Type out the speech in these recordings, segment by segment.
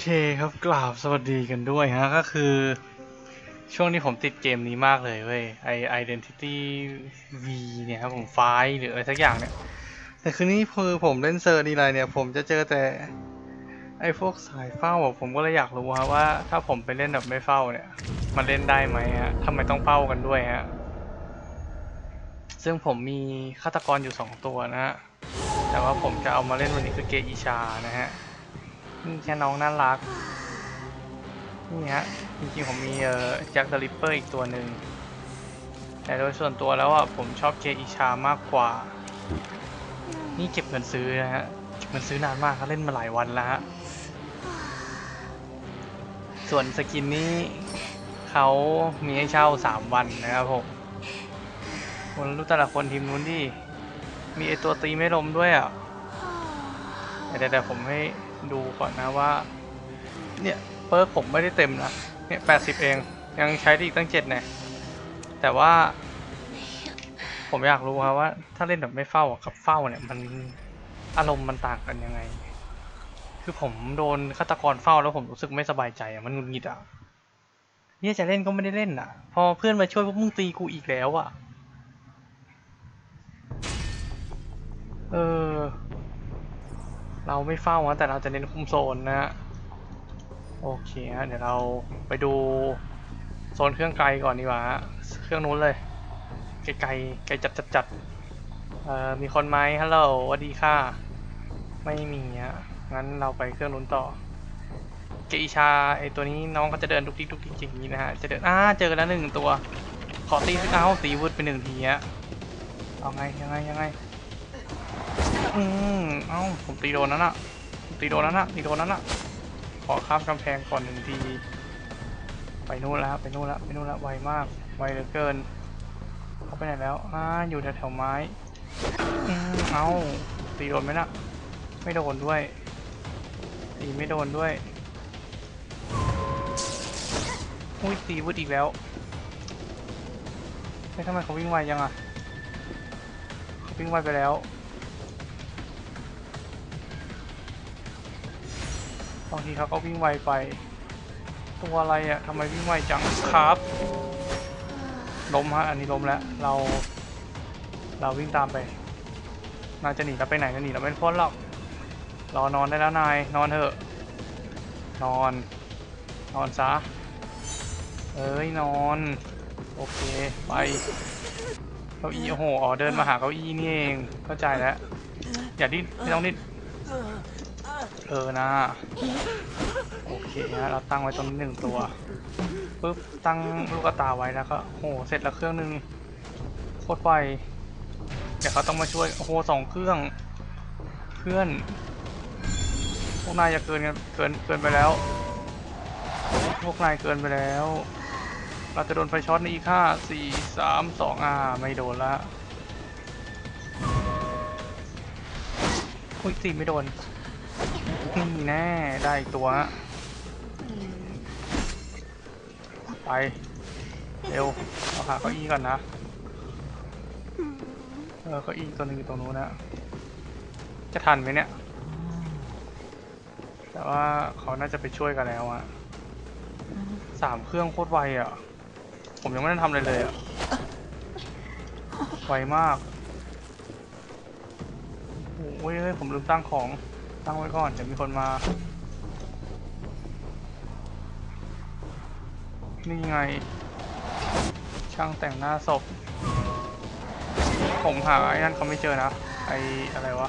เคครับกราบสวัสดีกันด้วยฮะ ก็คือ ช่วงนี้ผมติดเกมนี้มากเลยเว้ยไอ identity v เนี่ยครับผมไฟหรืออะไรสักอย่างเนี่ย แต่คืนนี้คือผมเล่นเซอร์ดีไรเนี่ย ผมจะเจอแต่ ไอพวกสายเฝ้าผมก็เลยอยากรู้ฮะว่าถ้าผมไปเล่นแบบไม่เฝ้าเนี่ย มันเล่นได้ไหมฮะทำไมต้องเฝ้ากันด้วยฮะ ซึ่งผมมีฆาตกรอยู่สองตัวนะฮะ แต่ว่าผมจะเอามาเล่นวันนี้คือเกอิชานะฮะ นี่แค่น้องน่ารัก นี่ฮะ จริงๆ ผมมีเอ่อแจ็คเดอะริปเปอร์อีกตัวหนึ่ง แต่โดยส่วนตัวแล้วอะ ผมชอบเกอิชามากกว่า นี่เก็บเงินซื้อนะฮะ เก็บเงินซื้อนานมากเขาเล่นมาหลายวันแล้วฮะ ส่วนสกินนี้เขามีให้เช่า 3 วันนะครับผมคนรู้แต่ละคนทีมนู้นดิ มีไอตัวตีไม่ลมด้วยอะแต่แต่ผมให้ ดูก่อนนะว่า เนี่ยเปิร์กผมไม่ได้เต็มนะ เนี่ยแปดสิบเอง ยังใช้ได้อีกตั้งเจ็ดเนี่ยแต่ว่า ผมอยากรู้ครับว่า ถ้าเล่นแบบไม่เฝ้ากับเฝ้าเนี่ยมันอารมณ์มันต่างกันยังไง คือผมโดนฆาตกรเฝ้าแล้วผมรู้สึกไม่สบายใจอะมันหงุดหงิดอะเนี่ยจะเล่นก็ไม่ได้เล่นอะ พอเพื่อนมาช่วยพวกมึงตีกูอีกแล้วอะ เออ เราไม่เฝ้านะแต่เราจะเน้นคุมโซนนะฮะโอเคฮะเดี๋ยวเราไปดูโซนเครื่องไกลก่อนดีกว่าเครื่องนู้นเลยไกลไกลไกลจัดจัดจัดเอ่อมีคนไหมฮัลโหลสวัสดีค่ะ ไม่มีฮะงั้นเราไปเครื่องนู้นต่อเกอิชาไอตัวนี้น้องก็จะเดินดุกดิกดุกดิกอย่างนี้นะฮะจะเดินอ่าเจอกันแล้วหนึ่งตัวขอตีเอาตีวุดไปหนึ่งทีฮะเอาไงยังไงยังไง อืมเอ้า ผมตีโดนนั่นน่ะผมตีโดนนั่นน่ะตีโดนนั่นน่ะขอข้ามกำแพงก่อนหนึ่งที ไปนู่นแล้ว ไปนู่นแล้ว ไปนู่นแล้ว ไวมาก ไวเหลือเกิน เขาไปไหนแล้ว อ่า อยู่แถวๆไม้ อืมเอ้า ตีโดนไหมนะไม่โดนด้วย ตีไม่โดนด้วย อุ้ย ตีวุดอีกแล้วเฮ้ยทำไมเขาวิ่งไวจังอะเขาวิ่งไวไปแล้ว บางทีเขาก็วิ่งไวไป ตัวอะไรอะ่ะทำไมวิ่งไวจังครับล้มฮะอันนี้ล้มแล้วเราเราวิ่งตามไปน่าจะหนีเราไปไหนกันหนีเราไม่พ้นหรอกรอนอนได้แล้วนายนอนเถอะ นอน นอนซะเอ้ยนอน โอเคไปเก้าอี้โอ้โหอ๋อเดินมาหาเก้าอี้นี่เองเข้าใจแล้วอย่าดิ้นไม่ต้องดิ้น เออนะ โอเคฮะเราตั้งไว้ตรงนี้หนึ่งตัวปุ๊บตั้งลูกตาไว้แล้วก็โหเสร็จแล้วเครื่องหนึ่งโคตรไวเดี๋ยวเขาต้องมาช่วยโอ้โหสองเครื่องเพื่อนพวกนายอย่าเกินกันเกินเกินไปแล้ว พวกนายเกินไปแล้ว เราจะโดนไฟช็อตในอีกห้าสี่สามสองอ่าไม่โดนละอุ้ยตีไม่โดน นี่แน่ได้อีกตัวฮะไป เร็ว เอาหาเก้าอี้ก่อนนะ เออเก้าอี้ตัวหนึงอยู่ตรงนู้นนะ จะทันไหมเนี่ย แต่ว่าเขาน่าจะไปช่วยกันแล้วอะสามเครื่องโคตรไวอะผมยังไม่ได้ทำอะไรเลยอะไวมากโอ้ยเฮ้ยผมลืมตั้งของ ตั้งไว้ก่อนเดี๋ยวมีคนมา นี่ไง ช่างแต่งหน้าศพ ผมหาไอ้นั่นเขาไม่เจอนะ ไอ้อะไรวะ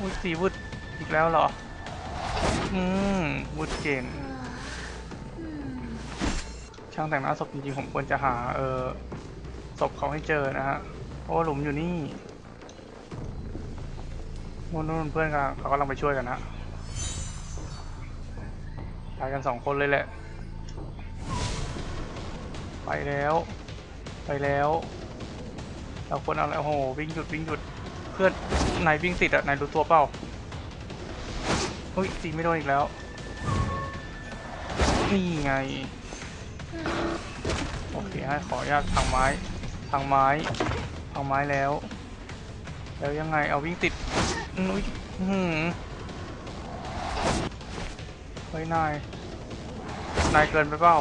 วุดสีวุดอีกแล้วเหรอ อืมวุดเก่งช่างแต่งหน้าศพจริงๆผมควรจะหา เออศพเขาให้เจอนะฮะ เพราะว่าหลุมอยู่นี่ นู่นนู่นเพื่อนกันเขากำลังไปช่วยกันนะไปกันสองคนเลยแหละ ไปแล้ว ไปแล้ว เราควรเอาอะไรโอ้โหวิ่งหยุดวิ่งหยุดเพื่อนนายวิ่งติดอะนายรู้ตัวเปล่าเฮ้ยตีไม่โดนอีกแล้ว นี่ไง โอเคให้ขออนุญาตทางไม้ทางไม้ทางไม้แล้ว แล้วยังไงเอาวิ่งติดอุ๊ยหือเฮ้ยนาย นายเกินไปเปล่า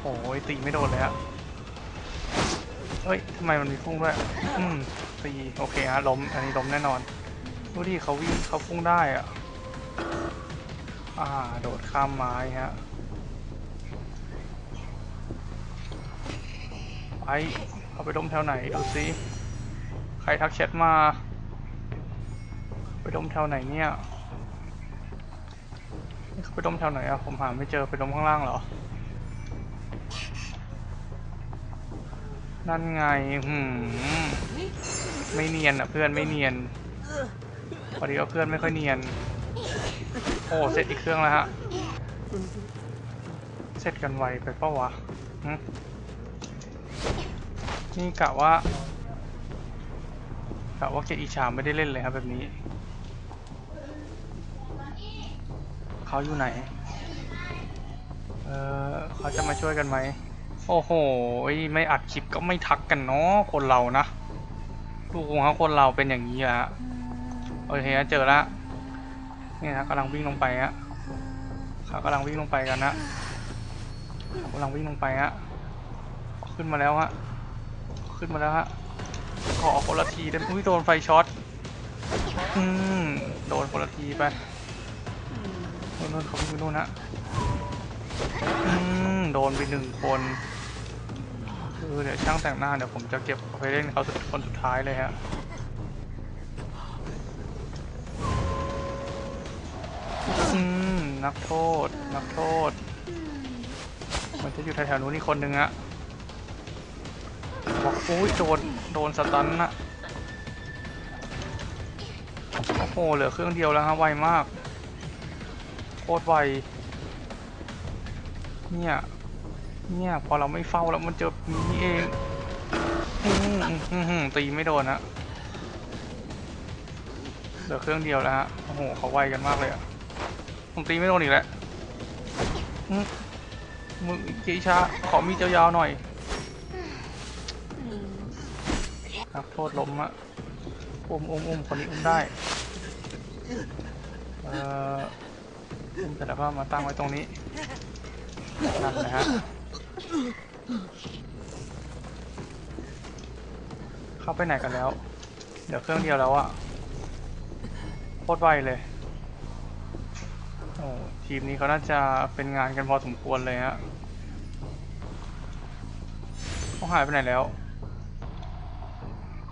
โอ้ยตีไม่โดนเลยฮะเฮ้ยทำไมมันมีพุ่งด้วยอืมตีโอเคฮะล้มอันนี้ล้มแน่นอนดูดิเขาวิ่งเขาพุ่งได้อะอ่าโดดข้ามไม้ฮะไปเอาไปล้มแถวไหนดูสิ ใครทักแชทมา ไปล้มแถวไหนเนี่ยไปล้มแถวไหนอะผมหาไม่เจอไปล้มข้างล่างเหรอ นั่นไงหืมไม่เนียนอะเพื่อนไม่เนียนพอดีว่าเพื่อนไม่ค่อยเนียน โอ้เสร็จอีกเครื่องแล้วฮะ เสร็จกันไวไปเป้าวะนี่กะว่า กะว่าเกอีชามไม่ได้เล่นเลยครับแบบนี้ เขาอยู่ไหน เออเขาจะมาช่วยกันไหม โอ้โห ไม่อัดคลิปก็ไม่ทักกันเนาะคนเรานะดูของเขาคนเราเป็นอย่างนี้อะฮะโอเคเจอละนี่นะกำลังวิ่งลงไปฮะเขากำลังวิ่งลงไปกันนะเขากำลังวิ่งลงไปฮะขึ้นมาแล้วฮะขึ้นมาแล้วฮะ ขอคนละทีได้ไหมอุ้ยโดนไฟช็อต อืม โดนคนละทีไปโน่นโน่นเขาไปนู่นฮะอืม โดนไปหนึ่งคน คือเดี๋ยวช่างแต่งหน้าเดี๋ยวผมจะเก็บเอาไปเล่นเขาสุดคนสุดท้ายเลยฮะอืม นักโทษ นักโทษ มันจะอยู่แถวๆนู้นอีกคนนึงอะ บอกอุ้ยโดนโดนสตันนะโอ้โหเหลือเครื่องเดียวแล้วฮะไวมากโคตรไวเนี่ยเนี่ยพอเราไม่เฝ้าแล้วมันเจะมีนี่เองอืมอืมอืมอืมตีไม่โดนนะเหลือเครื่องเดียวแล้วฮะโอ้โหเขาไวกันมากเลยอะผมตีไม่โดนอีกแล้วมึงเจชาขอมีดยาวหน่อย โทษล้มอะอุ้มอุ้มอุ้มคนนี้อุ้มได้ เอ่ออุ้มเสร็จแล้วก็มาตั้งไว้ตรงนี้นั่นแหละฮะเข้าไปไหนกันแล้ว เดี๋ยวเครื่องเดียวแล้วอะโคตรไวเลยโอ้ทีมนี้เขาน่าจะเป็นงานกันพอสมควรเลยฮะเขาหายไปไหนแล้ว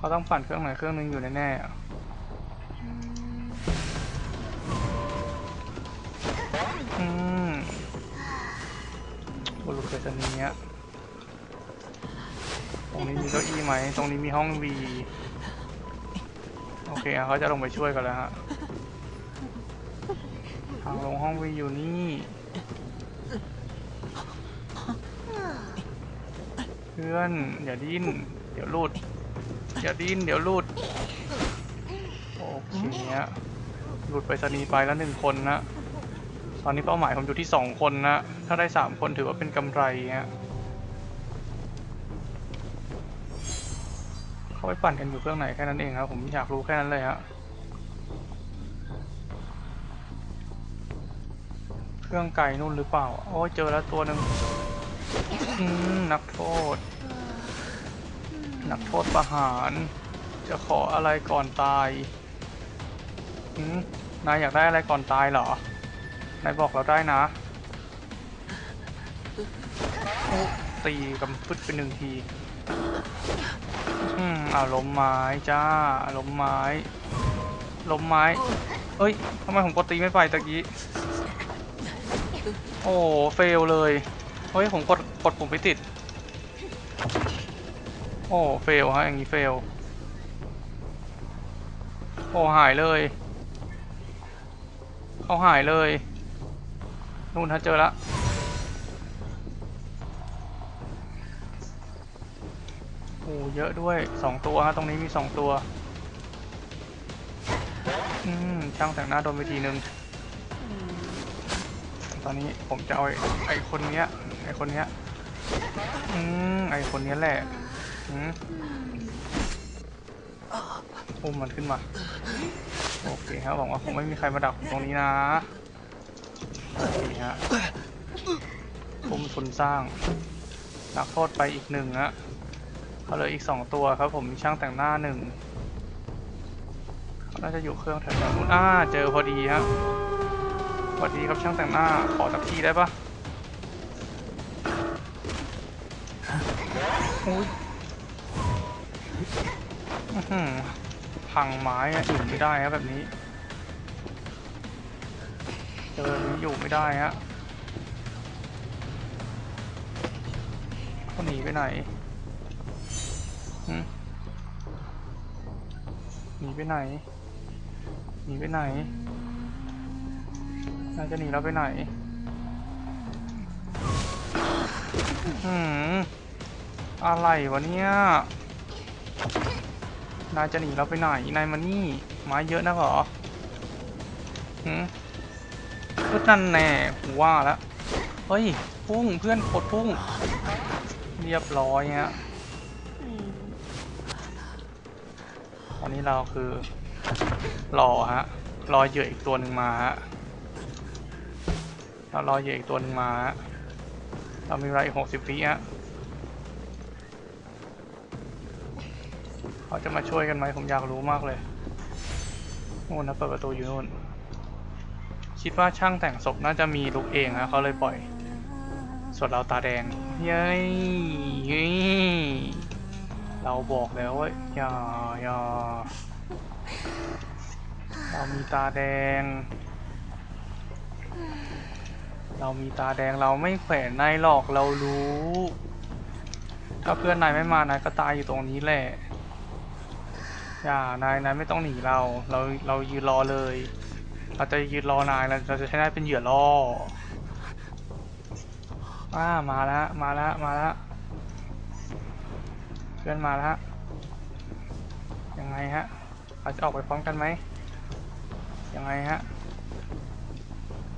เขาต้องปั่นเครื่องไหนเครื่องนึงอยู่แน่ๆอะอืมบุรุษเกษณียตรงนี้มีเก้าอี้ไหม ตรงนี้มีห้องวีโอเคเขาจะลงไปช่วยกันแล้วฮะ ทางลงห้องวีอยู่นี่เพื่อนอย่าดิ้น เดี๋ยวรูด อย่าดิ้นเดี๋ยวรูดโอเคฮะหลุดไปสนีไปแล้วหนึ่งคนนะ ตอนนี้เป้าหมายผมอยู่ที่สองคนนะ ถ้าได้สามคนถือว่าเป็นกำไรฮะเขาไปปั่นกันอยู่เครื่องไหนแค่นั้นเองครับ ผมอยากรู้แค่นั้นเลยฮะเครื่องไก่นู่นหรือเปล่า โอ้เจอแล้วตัวหนึ่งนักโทษ นักโทษประหาร จะขออะไรก่อนตายนายอยากได้อะไรก่อนตายเหรอ นายบอกเราได้นะ ตีกำฟึดไปหนึ่งทีอืมอ่าล้มไม้จ้าล้มไม้ล้มไม้ เอ้ยทำไมผมกดตีไม่ไปตะกี้ โอ้ เฟลเลย เฮ้ย ผมกดกดปุ่มไม่ติด โอ้เฟลฮะอย่างนี้เฟลโอ้หายเลยเขาหายเลยนู่นฮะเจอละโอ้เยอะด้วยสองตัวฮะตรงนี้มีสองตัวอืมช่างแต่งหน้าโดนไปทีนึงตอนนี้ผมจะเอาไอ้คนเนี้ยไอ้คนเนี้ยอืมไอ้คนเนี้ยแหละ อืมอุ้มมันขึ้นมา โอเคครับหวังว่าคงไม่มีใครมาดักผมตรงนี้นะโอเคฮะคุมทุนสร้าง นักโทษไปอีกหนึ่งฮะเขาเหลืออีกสองตัวครับผมมีช่างแต่งหน้าหนึ่งเขาน่าจะอยู่เครื่องแถวๆนู้นอ่าเจอพอดีฮะสวัสดีครับช่างแต่งหน้าขอสักทีได้ปะอุ้ยอื้อหือ พังไม้อะอยู่ไม่ได้ครับแบบนี้ เจอนี้อยู่ไม่ได้ฮะเขาหนีไปไหนหนีไปไหน หนีไปไหนน่าจะหนีเราไปไหนหืมอะไรวะเนี่ย นายจะหนีเราไปไหน นายมานี่ไม้เยอะนะหรอหืมก็นั่นแน่กูว่าแล้วเฮ้ย พุ่งเพื่อนกดพุ่ง เรียบร้อยฮะตอนนี้เราคือรอฮะ รอเหยื่ออีกตัวหนึ่งมาฮะเรารอเหยื่ออีกตัวหนึ่งมาฮะเรามีเวลาอีกหกสิบวิฮะ เขาจะมาช่วยกันไหมผมอยากรู้มากเลยนู่นนะเปิดประตูอยู่นู่น คิดว่าช่างแต่งศพน่าจะมีลุกเองนะเขาเลยปล่อย ส่วนเราตาแดง เย้ยเย้ยเราบอกแล้วว่าอย่าอย่าเรามีตาแดง เรามีตาแดงเราไม่แขวนนายหรอกเรารู้ ถ้าเพื่อนนายไม่มานายก็ตายอยู่ตรงนี้แหละ อย่านายนายไม่ต้องหนีเรา เราเรายืนรอเลย เราจะยืนรอนายเราเราจะใช้นายเป็นเหยื่อล่ออ่ามาแล้วมาแล้วมาแล้วเพื่อนมาแล้วยังไงฮะเขาจะออกไปพร้อมกันไหมยังไงฮะ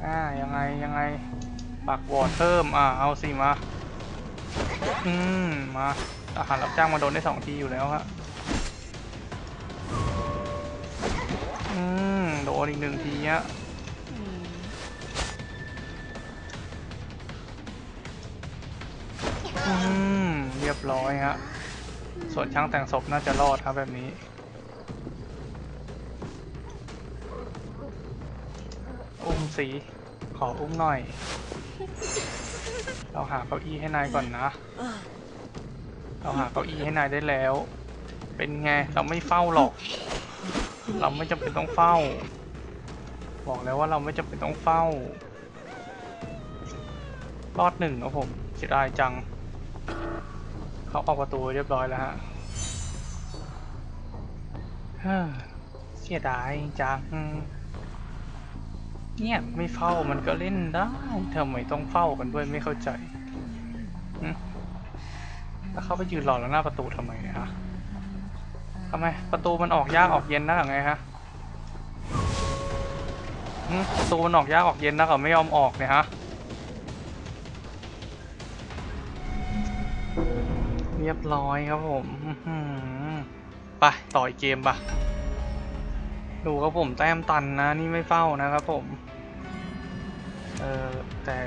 อ่ายังไงยังไงปักวอร์ดเพิ่มอ่าเอาสิมาอืมมาอาหารรับจ้างมาโดนได้สองทีอยู่แล้วฮะ อืมโดนอีกหนึ่งทีฮะอืมเรียบร้อยฮะ ส่วนช่างแต่งศพน่าจะรอดครับแบบนี้ อุ้มสี ขออุ้มหน่อย เราหาเก้าอี้ให้นายก่อนนะ เราหาเก้าอี้ให้นายได้แล้ว เป็นไง เราไม่เฝ้าหรอก เราไม่จำเป็นต้องเฝ้า บอกแล้วว่าเราไม่จำเป็นต้องเฝ้ารอดหนึ่งครับผมเสียดายจัง เขาออกประตูเรียบร้อยแล้วฮะเฮ้อเสียดายจัง เนี่ยไม่เฝ้ามันก็เล่นได้ทำไมต้องเฝ้ากันด้วยไม่เข้าใจ แล้วเขาไปยืนรอแล้วหน้าประตูทำไมเนี่ยฮะ ทำไมประตูมันออกยากออกเย็นนะหรือไงฮะประตูมันออกยากออกเย็นนะเขาไม่ยอมออกเนี่ยฮะเรียบร้อยครับผมไปต่ออีกเกมปะดูครับผมแต้มตันนะนี่ไม่เฝ้านะครับผม เออแต่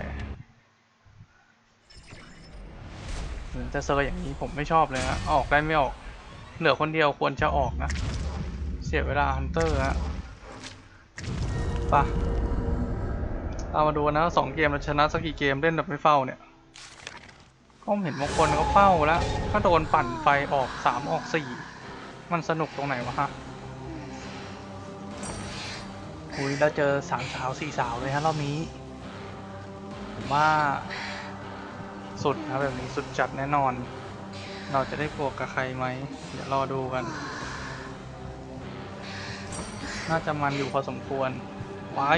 เหมือนจะเซอร์อย่างนี้ผมไม่ชอบเลยนะออกได้ไม่ออก เหลือคนเดียวควรจะออกนะ เสียเวลาฮันเตอร์ฮะไปะเอามาดูนะสองเกมเราชนะสักกี่เกมเล่นแบบไม่เฝ้าเนี่ยก็เห็นบางคนเขาเฝ้าแล้วถ้าโดนปั่นไฟออกสามออกสี่มันสนุกตรงไหนวะฮะอุ้ยแล้วเจอสามสาวสี่สาวเลยฮะรอบนี้ผมว่าสุดนะแบบนี้สุดจัดแน่นอน เราจะได้บวกกับใครไหม เดี๋ยวรอดูกัน น่าจะมันอยู่พอสมควร ไว้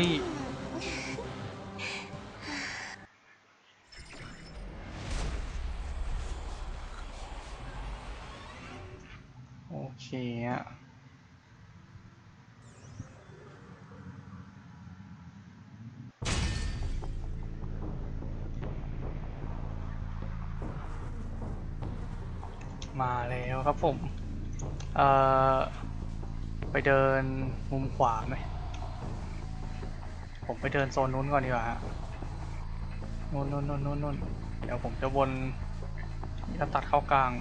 วครับผมเอ่อไปเดินมุมขวาไหมผมไปเดินโซนนู้นก่อนดีกว่าฮะนู้นนู้นนู้นนู้นนู้นเดี๋ยวผมจะวนจะตัดเข้ากลาง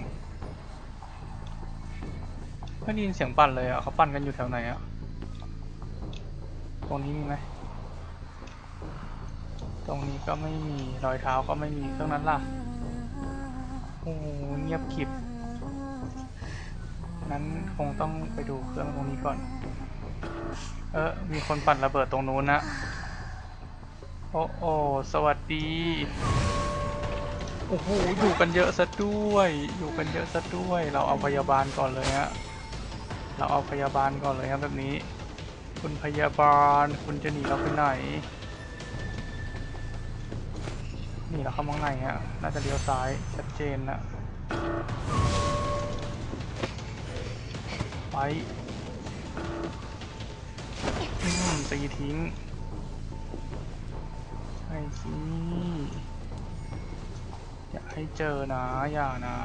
ไม่ได้ยินเสียงปั่นเลยอะเขาปั่นกันอยู่แถวไหนอะตรงนี้มีไหมตรงนี้ก็ไม่มีรอยเท้าก็ไม่มีเครื่องนั้นล่ะโอ้โหเงียบกริบ นั้นคงต้องไปดูเครื่องตรงนี้ก่อน เออมีคนปั่นระเบิดตรงนู้นนะโอ้โอสวัสดี โอ้โห อยู่กันเยอะซะด้วย อยู่กันเยอะซะด้วย เราเอาพยาบาลก่อนเลยฮะ เราเอาพยาบาลก่อนเลยครับแบบนี้ คุณพยาบาล คุณจะหนีเราไปไหน นี่เราเข้ามังในฮะ น่าจะเลี้ยวซ้ายชัดเจนนะ ตีทิ้งไอ้สิอย่าให้เจอนะ อย่านะ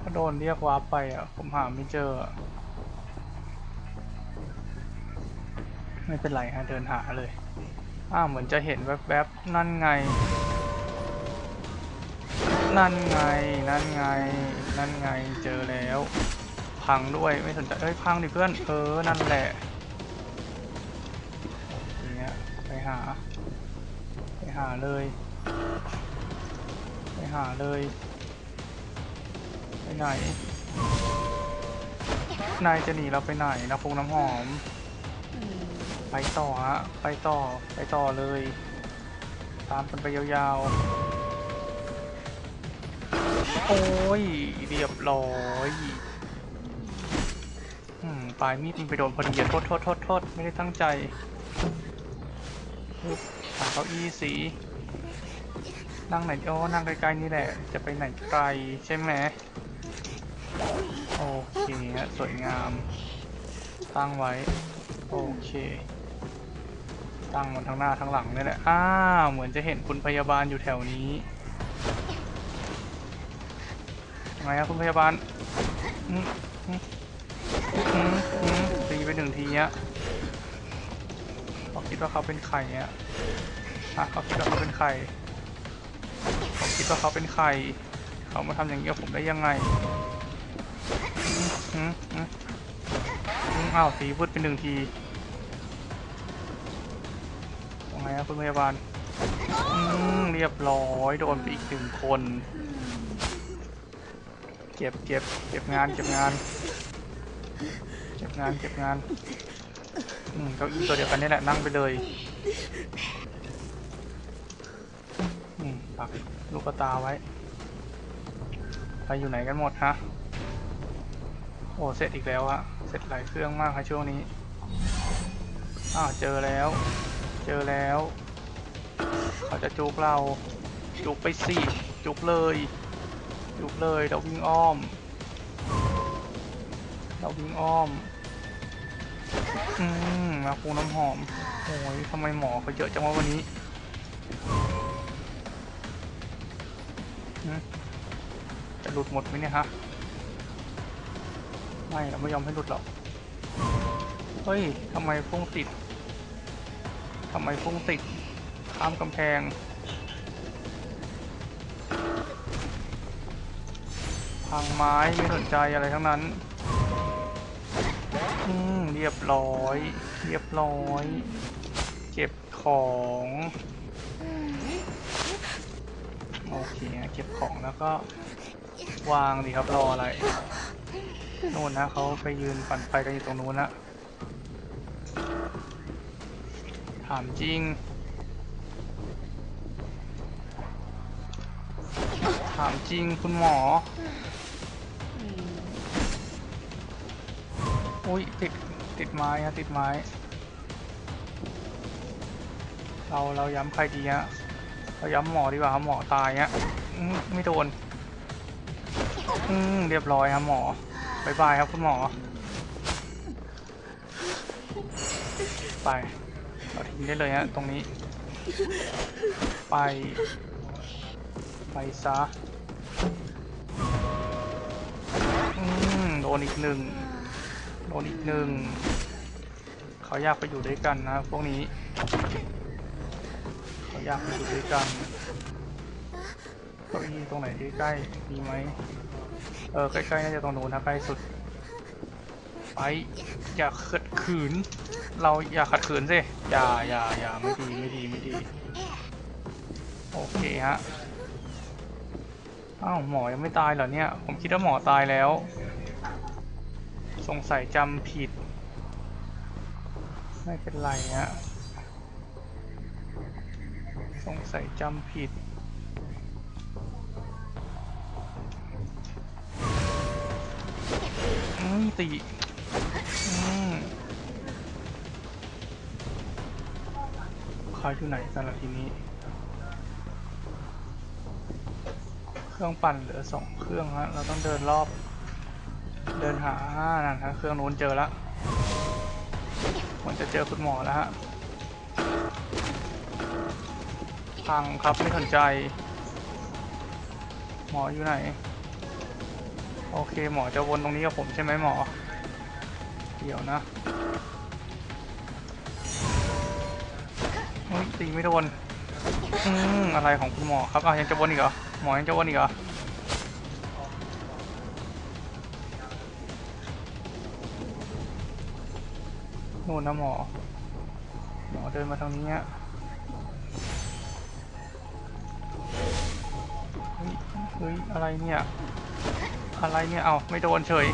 ถ้าโดนเรียกวาร์ปไปอะ ผมหาไม่เจอ ไม่เป็นไรฮะเดินหาเลย อ้าวเหมือนจะเห็นแวบๆ นั่นไง นั่นไง นั่นไง นั่นไง เจอแล้ว พังด้วย ไม่สนใจ เอ้ย พังดิเพื่อน เออ นั่นแหละทีเนี้ย ไปหา ไปหาเลย ไปหาเลย ไปไหน นายจะหนีเราไปไหนนะพงน้ำหอม ไปต่อฮะ ไปต่อ ไปต่อเลย ตามกันไปยาวๆ โอ้ย เรียบร้อยอืมปลายมีดมันไปโดนพอดีโทษโทษโทษโทษไม่ได้ตั้งใจหาเก้าอี้สีนั่งไหนโอ้นั่งใกล้ๆนี่แหละ จะไปไหนไกลใช่ไหมโอเคฮะสวยงาม ตั้งไว้ โอเค ตั้งมันทั้งหน้าทั้งหลังนี่แหละ อ้าวเหมือนจะเห็นคุณพยาบาลอยู่แถวนี้ ไงครับคุณพยาบาลตีไปหนึ่งทีเนี้ยเขาคิดว่าเขาเป็นใครเนี้ยอะเขาคิดว่าเขาเป็นใครเขาคิดว่าเขาเป็นใครเขามาทำอย่างนี้กับผมได้ยังไงอื้มอ้าวตีวืดไปหนึ่งทีว่าไงครับคุณพยาบาลเรียบร้อยโดนไปอีกหนึ่งคน เก็บเก็บเก็บงานเก็บงาน เก็บงานเก็บงานอืมเก้าอี้ตัวเดียวกันนี่แหละนั่งไปเลยอืมปักลูกตาไว้ไปอยู่ไหนกันหมดฮะโอ้เสร็จอีกแล้วอะเสร็จหลายเครื่องมากครับช่วงนี้อ้าวเจอแล้ว เจอแล้ว เขาจะจุกเรา จุกไปสิจุกเลย จุกเลยเราวิ่งอ้อม เราวิ่งอ้อม อืมมาคูน้ำหอม โอ้ยทำไมหมอเขาเยอะจังวะวันนี้จะหลุดหมดไหมเนี่ยฮะ ไม่ เราไม่ยอมให้หลุดหรอก เฮ้ยทำไมพุ่งติดทำไมพุ่งติด ข้ามกำแพง พังไม้ไม่สนใจอะไรทั้งนั้น อืมเรียบร้อย เรียบร้อย เก็บของโอเคเก็บของแล้วก็วางดีครับรออะไรโน่นนะเขาไปยืนปั่นไฟกันอยู่ตรงนู้นนะถามจริง ถามจริงคุณหมอ อุ้ยติดติดไม้ฮะติดไม้ เราเราย้ำใครดีฮะเราย้ำหมอดีกว่าครับหมอตายฮะอืมไม่โดน อืมเรียบร้อยครับหมอบายบายครับคุณหมอ ไปเราทิ้งได้เลยฮะตรงนี้ ไป ไปซะ นอีกหนึ่งโดนอีกหนึ่งเขาอยากไปอยู่ด้วยกันนะพวกนี้เขาอยากไปอยู่ด้วยกันเก้าอี้ตรงไหนที่ใกล้มีไหมเออใกล้ๆน่าจะตรงนู้นนะใกล้สุดไปอย่าขัดขืน เราอย่าขัดขืนสิอย่าอย่าอย่าไม่ดีไม่ดีไม่ดีโอเคฮะอ้าวหมอยังไม่ตายเหรอเนี่ย ผมคิดว่าหมอตายแล้ว สงสัยจำผิด ไม่เป็นไรฮะสงสัยจำผิดอืมตีอืมเขาอยู่ไหนกันล่ะทีนี้ เครื่องปั่นเหลือสองเครื่องฮะ เราต้องเดินรอบ เดินหานั่นฮะเครื่องนู้นเจอแล้วมันจะเจอคุณหมอแล้วฮะพังครับไม่สนใจ หมออยู่ไหน โอเคหมอจะวนตรงนี้กับผมใช่ไหมหมอ เดี๋ยวนะยตีไม่โดน อืมอะไรของคุณหมอครับอะยังจะวนอีกเหรอ หมอยังจะวนอีกเหรอ นู่นนะหมอ หมอเดินมาทางนี้ฮะเฮ้ยเฮ้ย อะไรเนี่ย อะไรเนี่ย เอาไม่โดนเฉย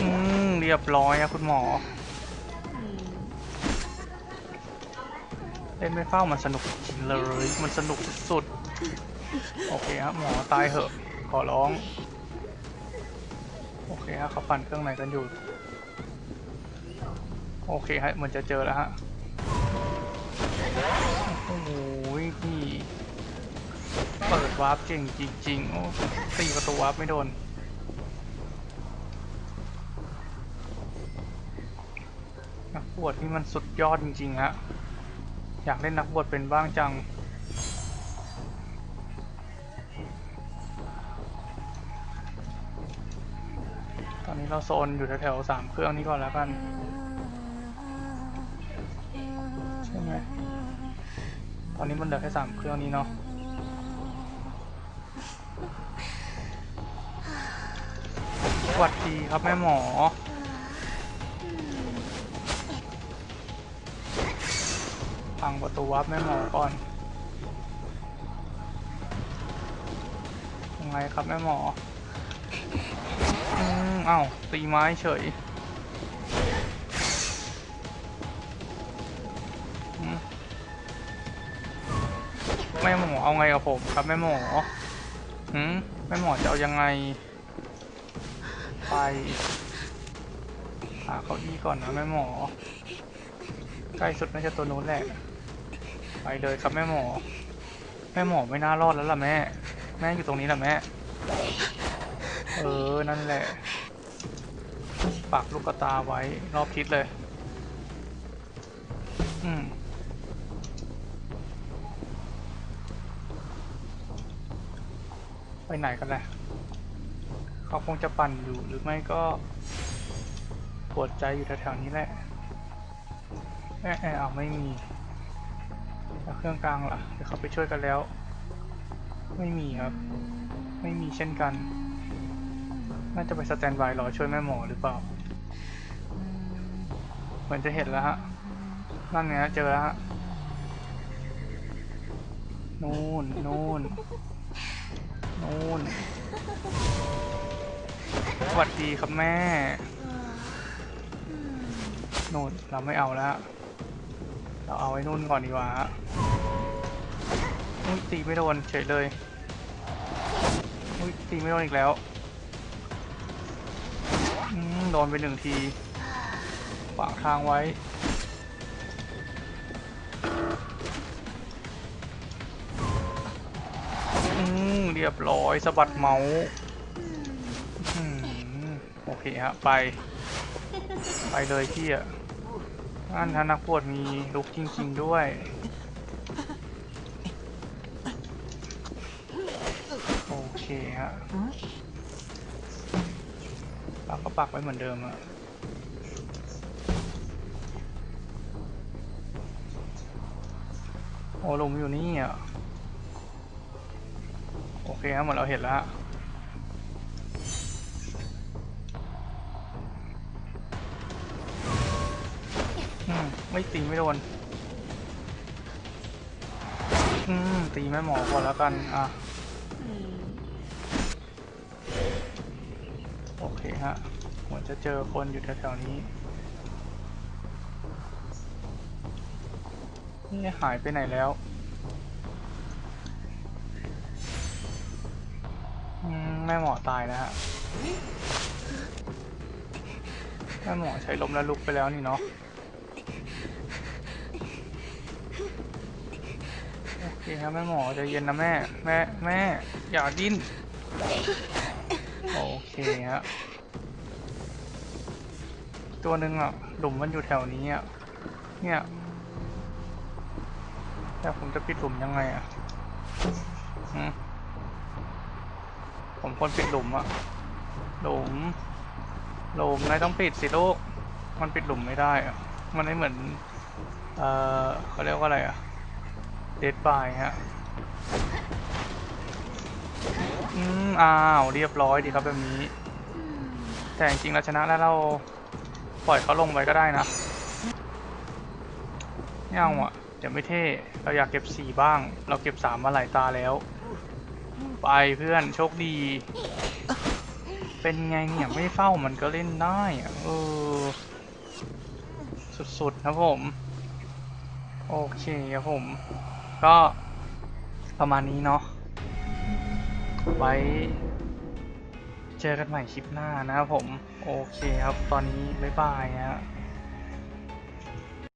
อืม เรียบร้อยอะคุณหมอ เล่นไม่เฝ้ามันสนุกจริงเลย มันสนุกสุดๆ โอเคครับหมอตายเหอะ ขอร้อง โอเคฮะเขาปั่นเครื่องไหนกันอยู่ โอเคฮะเหมือนจะเจอแล้วฮะโอ้โหพี่เปิดวาร์ปเก่งจริงๆโอ้ตีประตูวาร์ปไม่โดนนักบวชนี่มันสุดยอดจริงๆฮะอยากเล่นนักบวชเป็นบ้างจังตอนนี้เราโซนอยู่แถวๆสามเครื่องนี้ก่อนแล้วกัน อนนี้มันเหลือแค่สามเครื่องนี้เนาะสวัสดีครับแม่หมอ พังประตูวับแม่หมอก่อนยังไงครับแม่หมอ อืมเอ้าตีไม้เฉย แม่หมอเอาไงกับผมครับแม่หมอหืมแม่หมอจะเอายังไง ไปหาเก้าอี้ก่อนนะแม่หมอ ใกล้สุดน่าจะตัวนู้นแหละ ไปเลยครับแม่หมอ แม่หมอไม่น่ารอดแล้วล่ะแม่ แม่อยู่ตรงนี้แหละแม่ เออ นั่นแหละปักลูกกระตาไว้รอบทิศเลย อืม ไปไหนกันแหละเขาคงจะปั่นอยู่หรือไม่ก็ปวดใจอยู่แถวๆนี้แหละแอะแอะเอาไม่มีแล้วเครื่องกลางล่ะเดี๋ยวเขาไปช่วยกันแล้ว ไม่มีครับ ไม่มีเช่นกัน น่าจะไปสแตนบายรอช่วยแม่หมอหรือเปล่า เหมือนจะเห็นแล้วฮะ นั่นไงเจอแล้วฮะ นู่นนู่น นู่นสวัสดีครับแม่นู่นเราไม่เอาแล้ว เราเอาไว้นู่นก่อนดีกว่าฮะอุ้ยตีไม่โดนเฉยเลยอุ้ยตีไม่โดนอีกแล้วอืมโดนไปหนึ่งทีขวางทางไว้ รียบร้อยสะบัดเมาส์โอเคฮะ ไป ไปเลยพี่อะอันทานักปวดมีลุกจริง ๆ ด้วย โอเคฮะเราก็ปักไว้เหมือนเดิมอะโอ้ลุมอยู่นี่อะ เคครับหมือนเราเห็นแล้วอืมไม่ตีไม่โดน อืม ตีแม่หมอก่อนแล้วกัน อะ โอเคฮะเหมือนจะเจอคนอยู่แถวๆนี้ นี่หายไปไหนแล้ว มแม่หมอตายแล้วฮะแม่หมอใช้ลมแล้วลุกไปแล้วนี่เนาะโอเคครับแม่หมอใจะเย็นนะแม่ แม่แม่อย่าดิ้นโอเคฮะตัวหนึ่งอะหลุมมันอยู่แถวนี้อะเนี่ยแต่ผมจะปิดหลุมยังไงอะหืม ผมควรปิดหลุมอะหลุม หลุมนายต้องปิดสิลูก มันปิดหลุมไม่ได้อะมันไม่เหมือน เออเขาเรียกว่าอะไรอะเดดบายฮะ อืม อ้าว เรียบร้อยดีครับแบบนี้ แต่จริงๆเราชนะแล้วเราปล่อยเขาลงไปก็ได้นะไม่เอาอะเดี๋ยวไม่เท่ เราอยากเก็บสี่บ้าง เราเก็บสามมาหลายตาแล้ว ไปเพื่อนโชคดี เป็นไงเนี่ยไม่เฝ้ามันก็เล่นได้เออสุดๆนะผม โอเคครับผม ก็ประมาณนี้เนาะไว้เจอกันใหม่คลิปหน้านะครับผม โอเคครับ ตอนนี้ บ๊ายบายฮะ